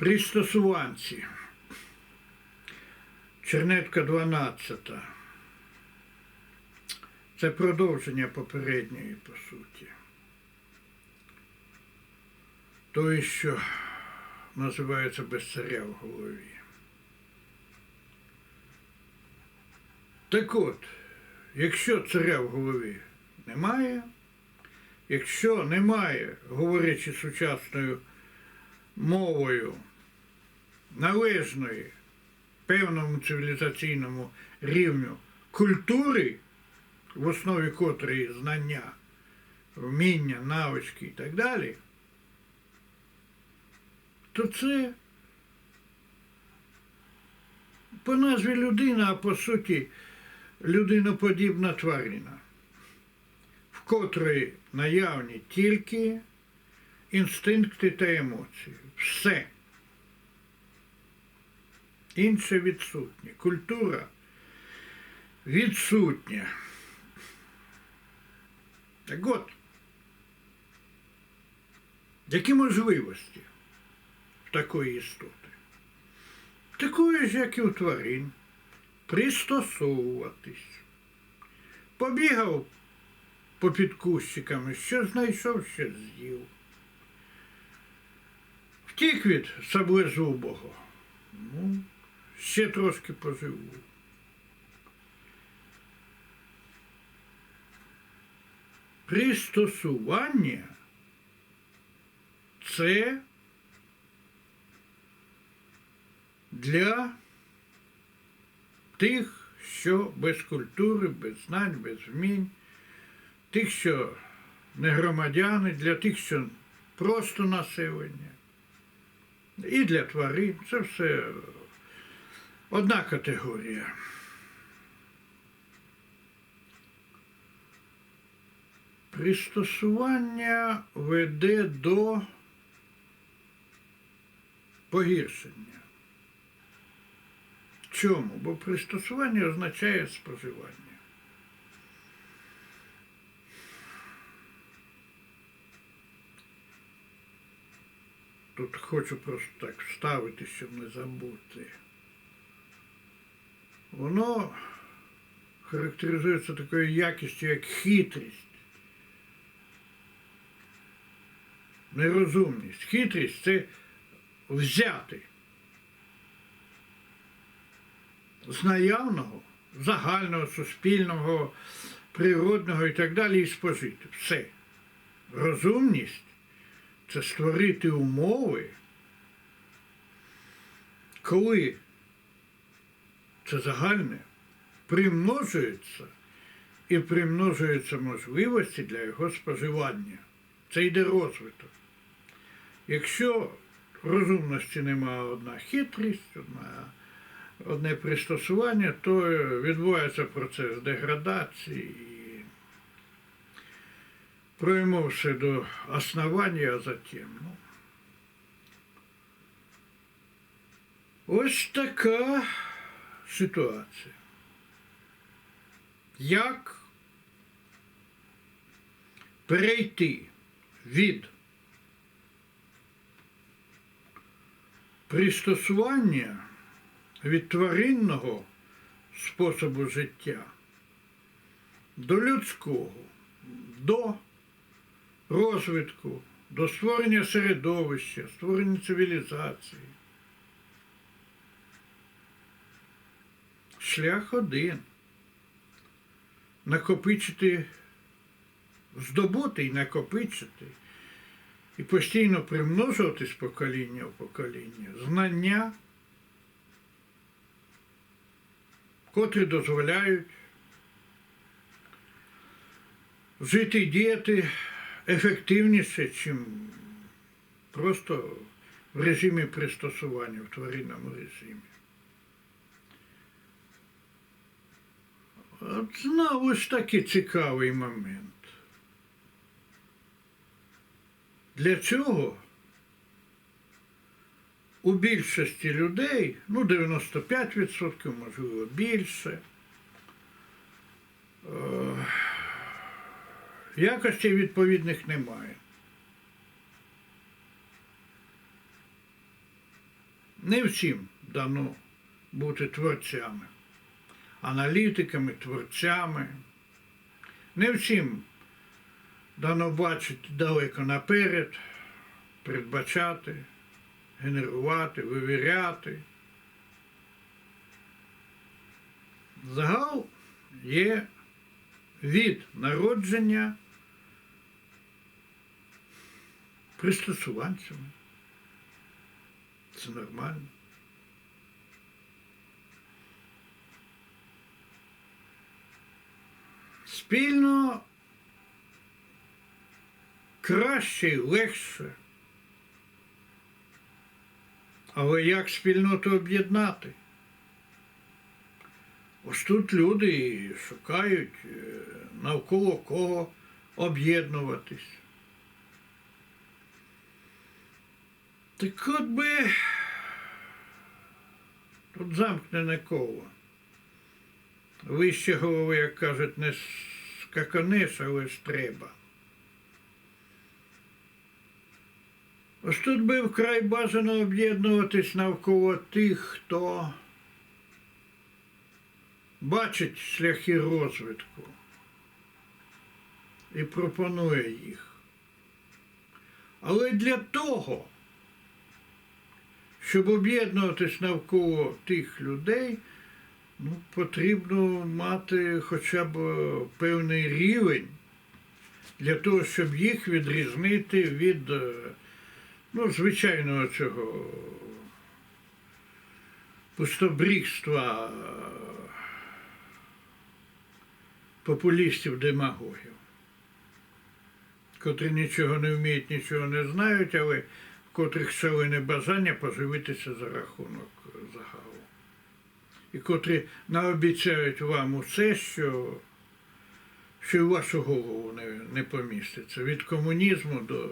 Пристосуванці. Чернетка 12. Це продовження попередньої, по суті. Той, що називається без царя в голові. Так от, якщо царя в голові немає, якщо немає, говорячи сучасною мовою, належної певному цивілізаційному рівню культури, в основі котрої знання, вміння, навички і так далі, то це по назві людина, а по суті людиноподібна тварина, в котрої наявні тільки інстинкти та емоції. Все. Інше відсутнє. Культура відсутня. Так от, які можливості в такої істоти? Такої ж, як і у тварин, пристосовуватись. Побігав попід кущиками, що знайшов, що з'їв. Втік від саблезубого. Ну, ще трошки поживу. Пристосування це для тих, що без культури, без знань, без вмінь, тих, що не громадяни, для тих, що просто населення. І для тварин. Це все одна категорія. Пристосування веде до погіршення. Чому? Бо пристосування означає споживання. Тут хочу просто так вставити, щоб не забути. Воно характеризується такою якістю, як хитрість. Нерозумність. Хитрість це взяти з наявного, загального, суспільного, природного і так далі і спожити. Все. Розумність це створити умови, коли це загальне примножується і примножуються можливості для його споживання. Це йде розвиток. Якщо розумності немає одна хитрість, одна, одне пристосування, то відбувається процес деградації. Проймовши до основання, а затем. Ну. Ось така ситуація. Як перейти від пристосування від тваринного способу життя до людського, до розвитку, до створення середовища, створення цивілізації. Шлях один. Накопичити, здобути і накопичити, і постійно примножувати з покоління в покоління знання, котрі дозволяють жити і діяти ефективніше, чим просто в режимі пристосування, в тваринному режимі. От знову ж таки цікавий момент. Для цього у більшості людей, ну 95%, можливо, більше, е, якостей відповідних немає. Не всім дано бути творцями, аналітиками, творцями. Не всім дано бачити далеко наперед, передбачати, генерувати, вивіряти. Загал є від народження пристосуванцями. Це нормально. Спільно краще і легше. Але як спільноту об'єднати? Ось тут люди шукають е, навколо кого об'єднуватись. Так от би тут замкнене коло. Вище голови, як кажуть, не скаканеш, але ж треба. Ось тут би вкрай бажано об'єднуватись навколо тих, хто бачить шляхи розвитку і пропонує їх. Але для того, щоб об'єднуватись навколо тих людей, ну, потрібно мати хоча б певний рівень для того, щоб їх відрізнити від е, ну, звичайного цього пустобрігства е, популістів-демагогів, котрі нічого не вміють, нічого не знають, але в котрих шалене бажання поживитися за рахунок загалу. І котрі наобіцяють вам усе, що, що в вашу голову не, не поміститься. Від комунізму до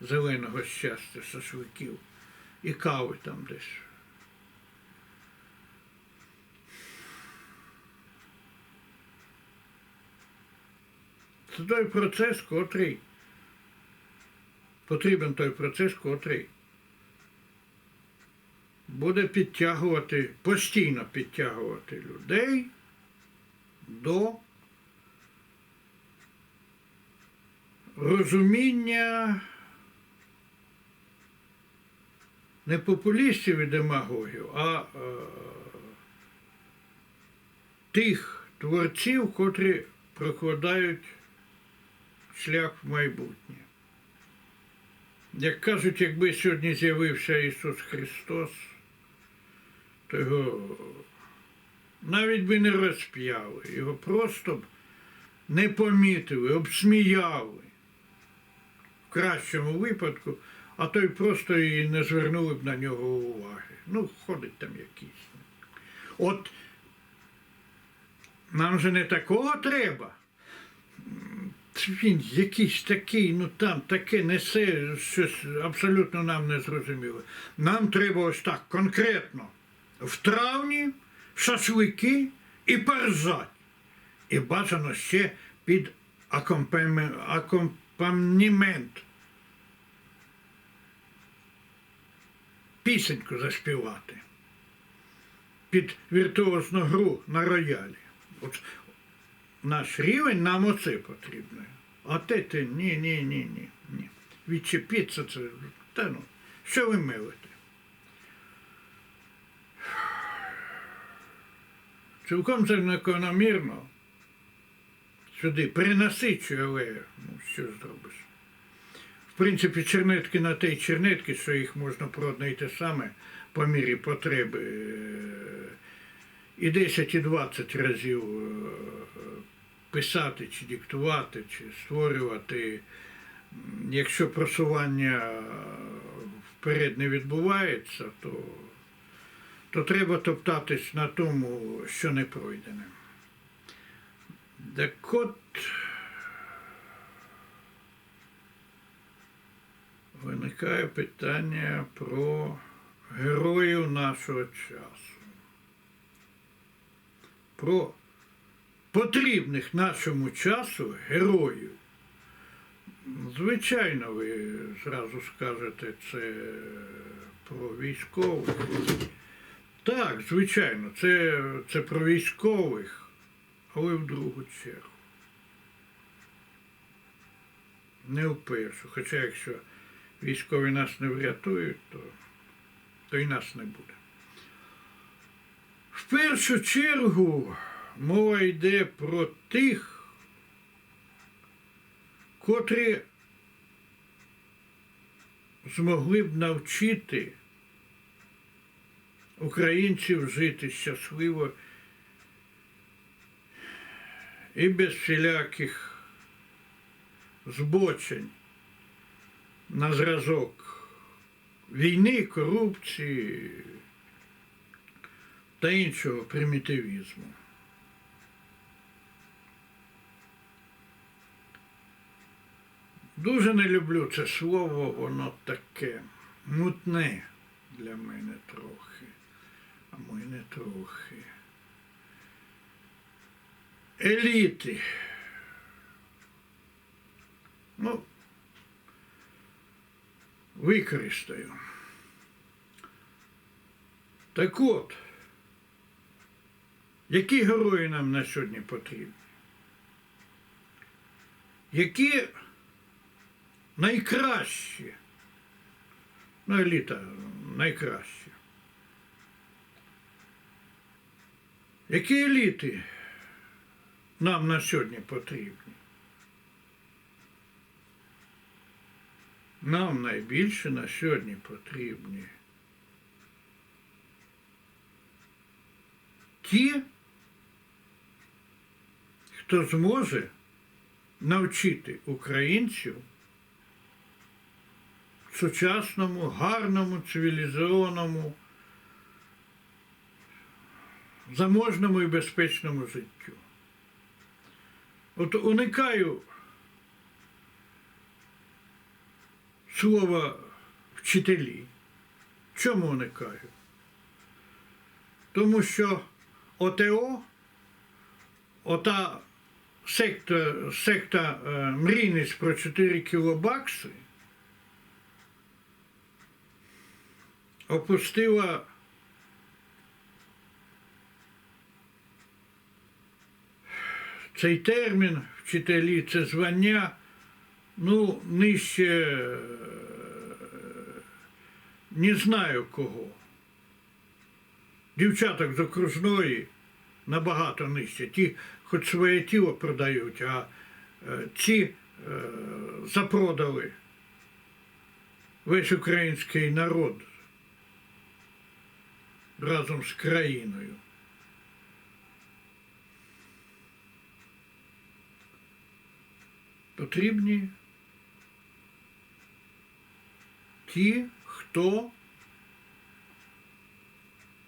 зеленого щастя, шашликів і кави там десь. Це той процес, котрий потрібен той процес, котрий буде підтягувати, постійно підтягувати людей до розуміння не популістів і демагогів, а е, тих творців, котрі прокладають шлях в майбутнє. Як кажуть, якби сьогодні з'явився Ісус Христос, то його навіть би не розп'яли, його просто б не помітили, обсміяли в кращому випадку, а то й просто і не звернули б на нього уваги. Ну, ходить там якийсь. От нам же не такого треба. Він якийсь такий, ну там таке несе щось абсолютно нам не зрозуміло. Нам треба ось так конкретно в травні шашлики і поржать. І бажано ще під акомпанімент. Пісеньку заспівати. Під віртуозну гру на роялі. От наш рівень нам оце потрібно. А те ти ні, ні, ні, ні, ні. Відчепіться це. Та ну, що ви милите? Цілком закономірно сюди принасичує, але ну, що зробиш? В принципі, чернетки на те й чернетки, що їх можна про одне й те саме по мірі потреби. І 10, і 20 разів е, писати, чи диктувати, чи створювати. Якщо просування вперед не відбувається, то, то треба топтатись на тому, що не пройдене. Так от виникає питання про героїв нашого часу. Про потрібних нашому часу героїв. Звичайно, ви зразу скажете це про військових. Так, звичайно, це, це про військових, але в другу чергу. Не в першу. Хоча якщо військові нас не врятують, то, то і нас не буде. В першу чергу мова йде про тих, котрі змогли б навчити українців жити щасливо і без всіляких збочень на зразок війни, корупції та іншого примітивізму. Дуже не люблю це слово, воно таке мутне для мене трохи, а не трохи. Еліти. Ну, використаю. Так от, які герої нам на сьогодні потрібні? Які найкращі. Ну, еліта найкращі. Які еліти нам на сьогодні потрібні? Нам найбільше на сьогодні потрібні ті, хто зможе навчити українців сучасному, гарному, цивілізованому, заможному і безпечному життю. От уникаю слова вчителі. Чому уникаю? Тому що ОТО, ота секта, секта е, мрійність про 4 кілобакси опустила цей термін вчителі, це звання, ну, нижче е, не знаю кого. Дівчаток з окружної набагато нижче. Ті хоч своє тіло продають, а е, ці е, запродали весь український народ разом з країною. Потрібні ті, хто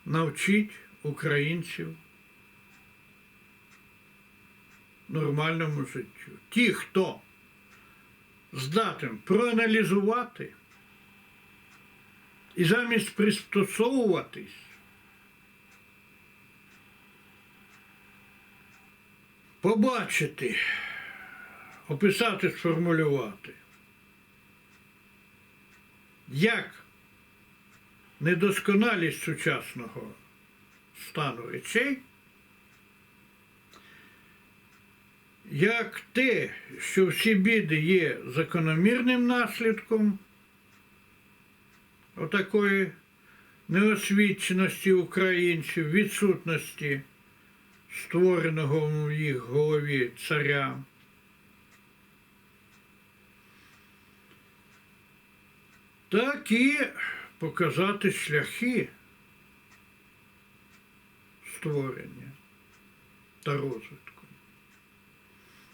навчить українців нормальному життю. Ті, хто здатен проаналізувати і замість пристосовуватись побачити, описати, сформулювати, як недосконалість сучасного стану речей, як те, що всі біди є закономірним наслідком отакої неосвіченості українців, відсутності створеного в їх голові царя. Так і показати шляхи створення та розвитку.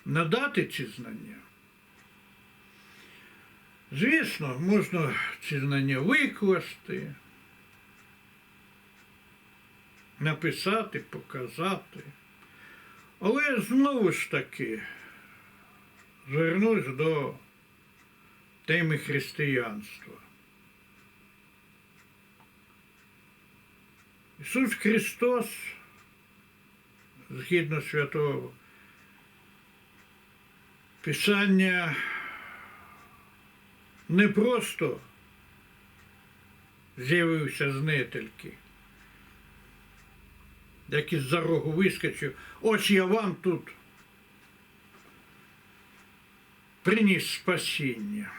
Надати ці знання. Звісно, можна ці знання викласти, написати, показати. Але знову ж таки звернусь до теми християнства. Ісус Христос, згідно святого Писання, не просто з'явився з нетельки, як із за рогу вискочив, ось я вам тут приніс спасіння.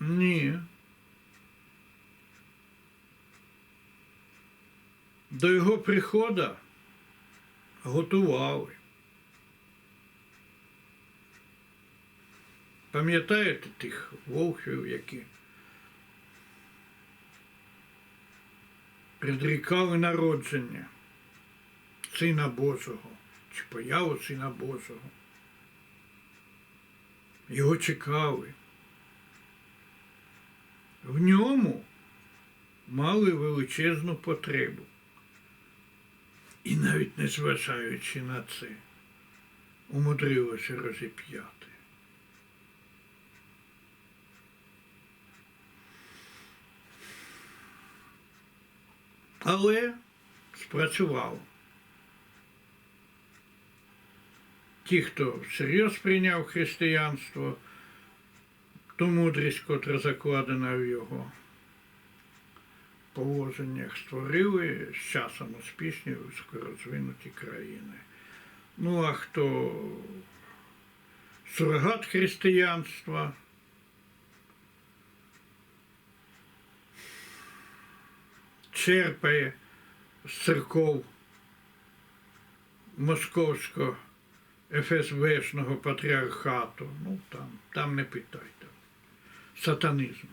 Ні. До його приходу готували. Пам'ятаєте тих вовхів, які предрікали народження Сина Божого чи появу Сина Божого? Його чекали. В ньому мали величезну потребу. І навіть незважаючи на це, умудрилося розіп'яти. Але спрацювало. Ті, хто всерйоз прийняв християнство, ту мудрість, котра закладена в його положеннях, створили з часом успішні високорозвинуті країни. Ну а хто сурогат християнства, черпає з церков московського ФСБшного патріархату. Ну там, там не питайте. Сатанізм.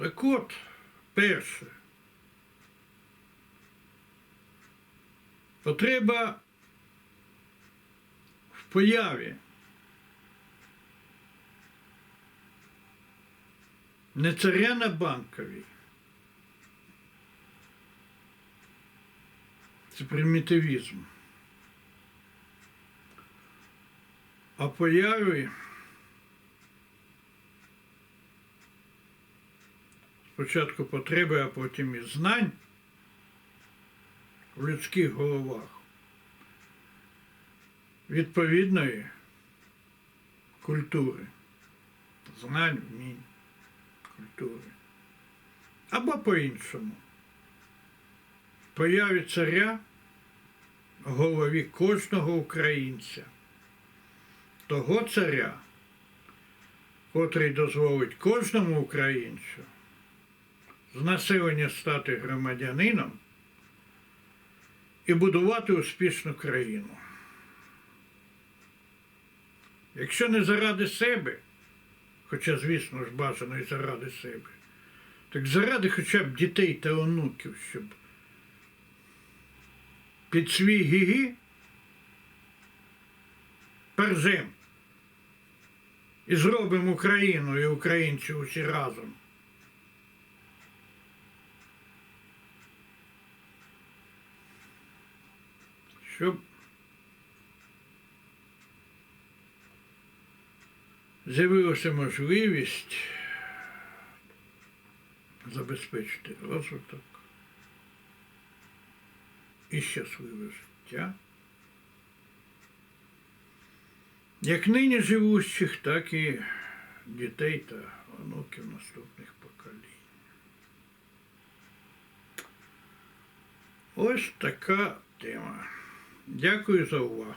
Так от, перше. Потреба в появі не царя на банковій. Це примітивізм. А появі спочатку потреби, а потім і знань в людських головах відповідної культури, знань, вмінь, культури. Або по-іншому. Появі царя в голові кожного українця, того царя, котрий дозволить кожному українцю з населення стати громадянином і будувати успішну країну. Якщо не заради себе, хоча, звісно ж, бажано і заради себе, так заради хоча б дітей та онуків, щоб під свій гігі пержем і зробимо Україну і українців усі разом. Щоб з'явилася можливість забезпечити розвиток і щасливе життя, як нині живущих, так і дітей та онуків наступних поколінь. Ось така тема. Дякую за увагу.